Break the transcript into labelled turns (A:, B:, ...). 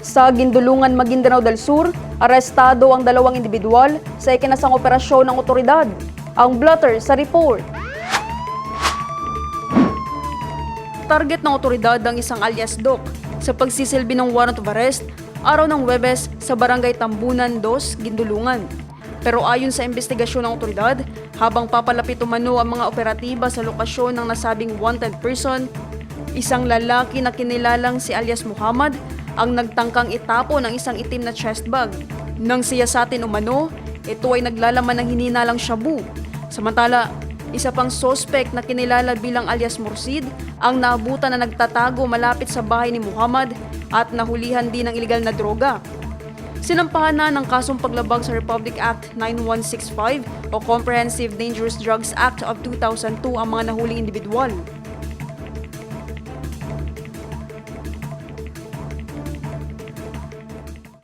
A: Sa Gindulungan, Maguindanao del Sur, arestado ang dalawang individual sa ikinasang operasyon ng otoridad. Ang blotter sa report. Target ng otoridad ang isang alias Doc sa pagsisilbi ng warrant of arrest araw ng Webes sa Barangay Tambunan 2, Gindulungan. Pero ayon sa investigasyon ng otoridad, habang papalapit umano ang mga operatiba sa lokasyon ng nasabing wanted person, isang lalaki na kinilalang si alias Muhammad ang nagtangkang itapo ng isang itim na chest bag. Nang siyasatin umano, ito ay naglalaman ng hininalang shabu. Samantala, isa pang sospek na kinilala bilang alias Mursid ang naabutan na nagtatago malapit sa bahay ni Muhammad at nahulihan din ng ilegal na droga. Sinampahan na ng kasong paglabag sa Republic Act 9165 o Comprehensive Dangerous Drugs Act of 2002 ang mga nahuling individual.